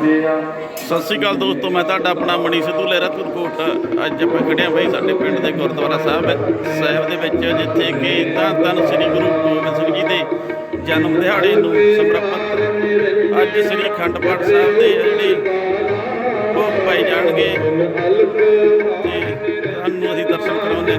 ਸਤਿ ਸ਼੍ਰੀ ਅਕਾਲ ਦੋਸਤੋ, ਮੈਂ ਤੁਹਾਡਾ ਆਪਣਾ ਮਣੀ ਸਿੱਧੂ ਲਹਿਰਾ ਤੁਰਕੋਟ। ਅੱਜ ਆਪਾਂ ਖੜੇ ਹਾਂ ਬਈ ਸਾਡੇ ਪਿੰਡ ਦੇ ਗੁਰਦੁਆਰਾ ਸਾਹਿਬ ਸਾਹਿਬ ਦੇ ਵਿੱਚ, ਜਿੱਥੇ ਕਿ ਧੰਨ ਧੰਨ ਸ੍ਰੀ ਗੁਰੂ ਗੋਬਿੰਦ ਸਿੰਘ ਜੀ ਦੇ ਜਨਮ ਦਿਹਾੜੇ ਨੂੰ ਸਮਰਪਿਤ ਅੱਜ ਸ੍ਰੀ ਅਖੰਡ ਪਾਠ ਸਾਹਿਬ ਦੇ ਜਿਹੜੇ ਭੋਗ ਪਾਏ ਜਾਣਗੇ। ਤੇ ਤੁਹਾਨੂੰ ਅਸੀਂ ਦਰਸ਼ਨ ਕਰਾਉਂਦੇ ਹਾਂ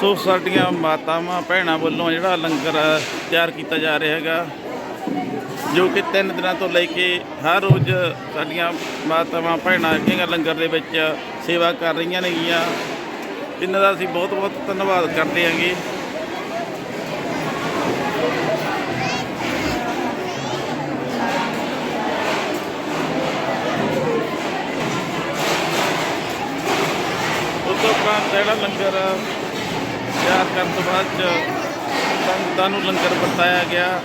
ਸੋ ਸਾਡੀਆਂ ਮਾਤਾਵਾਂ, ਭੈਣਾਂ ਵੱਲੋਂ ਜਿਹੜਾ ਲੰਗਰ ਤਿਆਰ ਕੀਤਾ ਜਾ ਰਿਹਾ ਹੈਗਾ, ਜੋ ਕਿ ਤਿੰਨ ਦਿਨਾਂ ਤੋਂ ਲੈ ਕੇ ਹਰ ਰੋਜ਼ ਸਾਡੀਆਂ ਮਾਤਾਵਾਂ, ਭੈਣਾਂ ਜਿਹੜੀਆਂ ਲੰਗਰ ਦੇ ਵਿੱਚ ਸੇਵਾ ਕਰ ਰਹੀਆਂ ਨੇਗੀਆਂ। ਇਹਨਾਂ ਦਾ ਅਸੀਂ ਬਹੁਤ ਬਹੁਤ ਧੰਨਵਾਦ ਕਰਦੇ ਹਾਂਗੇ। ਉਸ ਤੋਂ ਜਿਹੜਾ ਲੰਗਰ ਤਿਆਰ ਕਰਨ ਤੋਂ ਬਾਅਦ ਚ ਸੰਗਤਾਂ ਨੂੰ ਲੰਗਰ ਵਰਤਾਇਆ ਗਿਆ।